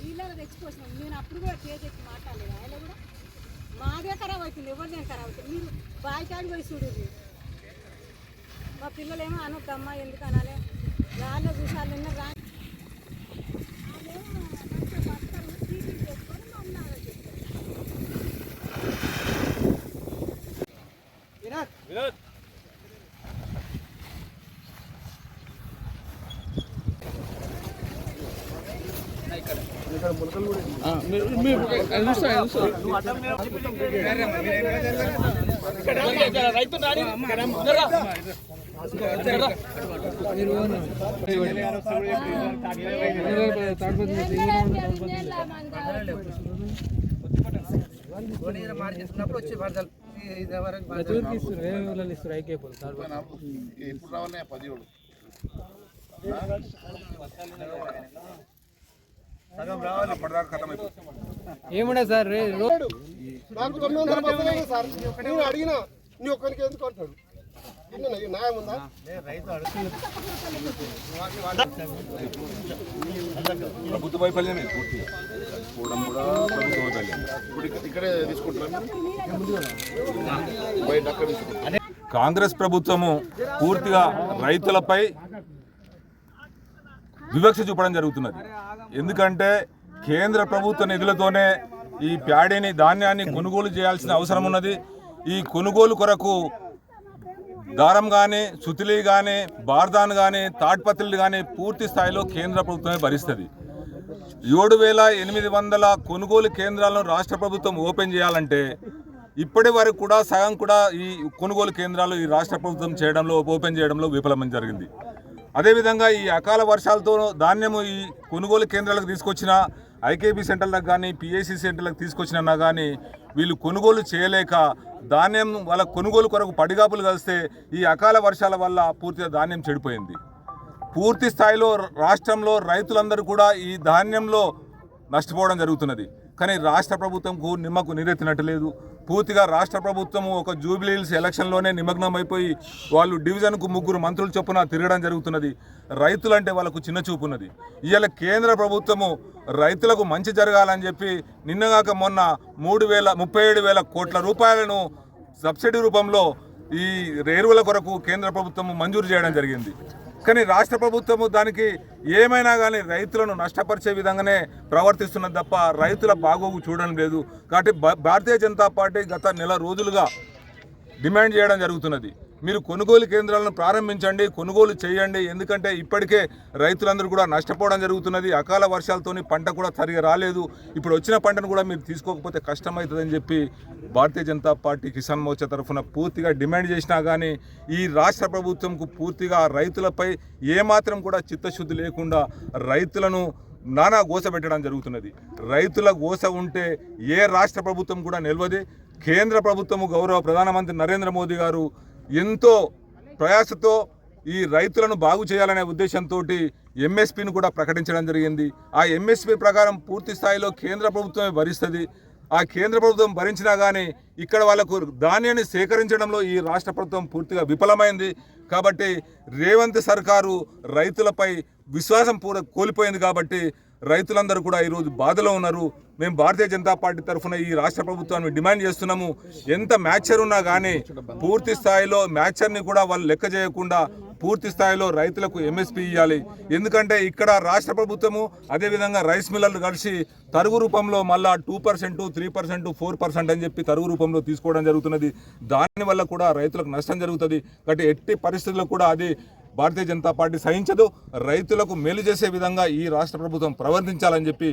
వీళ్ళలో తెచ్చిపోసినాం నేను అప్పుడు కూడా కేజ్ ఎక్కి మాట్లాడలేదు. ఆయన కూడా మాదే ఖరాబ్ అవుతుంది ఎవరిదే ఖరాబ్ అవుతుంది. మీరు బాయికాడి పోయి చూడండి మా పిల్లలేమో అనొద్దమ్మా ఎందుకు అనాలి? రాళ్ళ చూసాలు నిన్న రా వాళ్ళేమో మంచిగా ఆలోచిస్తారు. మార్చేసుకున్నప్పుడు వచ్చి వరకు ఎప్పుడు రావాలి పదిహేడు సగం రావాలి అప్పటిదాకా ఖతం అయిపోతుంది ఏముండే సార్? రే రో- నాకు తొమ్మిది వందల పద్దెనిమిది సార్. నేను అడిగినా నీ ఒక్కరికి ఎందుకు అంటాడు విన్నానా? ఈ న్యాయం ఉందా? ప్రభుత్వ వైఫల్యమే పోవడం కూడా ప్రభుత్వ వైఫల్యం ఇప్పుడు ఇక్కడ- ఇక్కడే తీసుకుంటారా మీరు? బయట అక్కడ తీసుకుంటారు కాంగ్రెస్ ప్రభుత్వము పూర్తిగా రైతులపై వివక్ష చూపడం జరుగుతున్నది. ఎందుకంటే కేంద్ర ప్రభుత్వ నిధులతోనే ఈ ప్యాడీని ధాన్యాన్ని కొనుగోలు చేయాల్సిన అవసరం ఉన్నది. ఈ కొనుగోలు కొరకు దారం కానీ సుతిలి కానీ బార్దాన్ కానీ తాడ్పత్రులు కానీ పూర్తి స్థాయిలో కేంద్ర ప్రభుత్వమే భరిస్తుంది. ఏడు వేల ఎనిమిది వందల కొనుగోలు కేంద్రాలను రాష్ట్ర ప్రభుత్వం ఓపెన్ చేయాలంటే ఇప్పటి వరకు కూడా సగం కూడా ఈ కొనుగోలు కేంద్రాలు ఈ రాష్ట్ర ప్రభుత్వం చేయడంలో ఓపెన్ చేయడంలో విఫలం జరిగింది. అదేవిధంగా ఈ అకాల వర్షాలతో ధాన్యము ఈ కొనుగోలు కేంద్రాలకు తీసుకొచ్చిన ఐకేబీ సెంటర్లకు కానీ పిఐసి సెంటర్లకు తీసుకొచ్చినా కానీ వీళ్ళు కొనుగోలు చేయలేక ధాన్యం వాళ్ళ కొనుగోలు కొరకు పడిగాపులు కలిస్తే ఈ అకాల వర్షాల వల్ల పూర్తిగా ధాన్యం చెడిపోయింది. పూర్తి స్థాయిలో రాష్ట్రంలో రైతులందరూ కూడా ఈ ధాన్యంలో నష్టపోవడం జరుగుతున్నది. కానీ రాష్ట్ర ప్రభుత్వంకు నిమ్మకు నీరెత్తినట్లేదు పూర్తిగా రాష్ట్ర ప్రభుత్వం ఒక జూబిలీల్స్ ఎలక్షన్లోనే నిమగ్నం అయిపోయి వాళ్ళు డివిజన్కు ముగ్గురు మంత్రులు చొప్పున తిరగడం జరుగుతున్నది. రైతులంటే వాళ్ళకు చిన్న చూపు ఉన్నది ఇవాళ కేంద్ర ప్రభుత్వము రైతులకు మంచి జరగాలని చెప్పి నిన్నగాక మొన్న మూడు వేల ముప్పై ఏడు వేల కోట్ల రూపాయలను సబ్సిడీ రూపంలో ఈ ఎరువుల కొరకు కేంద్ర ప్రభుత్వం మంజూరు చేయడం జరిగింది. కానీ రాష్ట్ర ప్రభుత్వము దానికి ఏమైనా కానీ రైతులను నష్టపరిచే విధంగానే ప్రవర్తిస్తున్నది తప్ప రైతుల బాగోగు చూడడం లేదు. కాబట్టి భారతీయ జనతా పార్టీ గత నెల రోజులుగా డిమాండ్ చేయడం జరుగుతున్నది. మీరు కొనుగోలు కేంద్రాలను ప్రారంభించండి కొనుగోలు చేయండి. ఎందుకంటే ఇప్పటికే రైతులందరూ కూడా నష్టపోవడం జరుగుతున్నది. అకాల వర్షాలతోని పంట కూడా సరిగా రాలేదు. ఇప్పుడు వచ్చిన పంటను కూడా మీరు తీసుకోకపోతే కష్టమవుతుందని చెప్పి భారతీయ జనతా పార్టీ కిసాన్ మోర్చా తరఫున పూర్తిగా డిమాండ్ చేసినా కానీ ఈ రాష్ట్ర ప్రభుత్వంకు పూర్తిగా రైతులపై ఏమాత్రం కూడా చిత్తశుద్ధి లేకుండా రైతులను నానా గోస పెట్టడం జరుగుతున్నది. రైతుల గోస ఉంటే ఏ రాష్ట్ర ప్రభుత్వం కూడా నిలవది. కేంద్ర ప్రభుత్వము గౌరవ ప్రధానమంత్రి నరేంద్ర మోదీ గారు ఎంతో ప్రయాసతో ఈ రైతులను బాగు చేయాలనే ఉద్దేశంతో ఎంఎస్పిని కూడా ప్రకటించడం జరిగింది. ఆ ఎంఎస్పి ప్రకారం పూర్తి స్థాయిలో కేంద్ర ప్రభుత్వమే భరిస్తుంది. ఆ కేంద్ర ప్రభుత్వం భరించినా కానీ ఇక్కడ వాళ్ళకు ధాన్యాన్ని సేకరించడంలో ఈ రాష్ట్ర ప్రభుత్వం పూర్తిగా విఫలమైంది. కాబట్టి రేవంత్ సర్కారు రైతులపై విశ్వాసం పూర కోల్పోయింది కాబట్టి రైతులందరూ కూడా ఈరోజు బాధలో ఉన్నారు. మేము భారతీయ జనతా పార్టీ తరఫున ఈ రాష్ట్ర ప్రభుత్వాన్ని డిమాండ్ చేస్తున్నాము. ఎంత మ్యాచర్ ఉన్నా కానీ పూర్తి స్థాయిలో మ్యాచర్ని కూడా వాళ్ళు లెక్క చేయకుండా పూర్తి స్థాయిలో రైతులకు ఎంఎస్పీ ఇవ్వాలి ఎందుకంటే ఇక్కడ రాష్ట్ర ప్రభుత్వము అదేవిధంగా రైస్ మిల్లర్లు కలిసి తరుగు రూపంలో మళ్ళా two percent three percent four percent అని చెప్పి తరుగు రూపంలో తీసుకోవడం జరుగుతున్నది. దానివల్ల కూడా రైతులకు నష్టం జరుగుతుంది. కాబట్టి ఎట్టి పరిస్థితుల్లో కూడా అది భారతీయ జనతా పార్టీ సహించదు. రైతులకు మేలు చేసే విధంగా ఈ రాష్ట్ర ప్రభుత్వం ప్రవర్తించాలని చెప్పి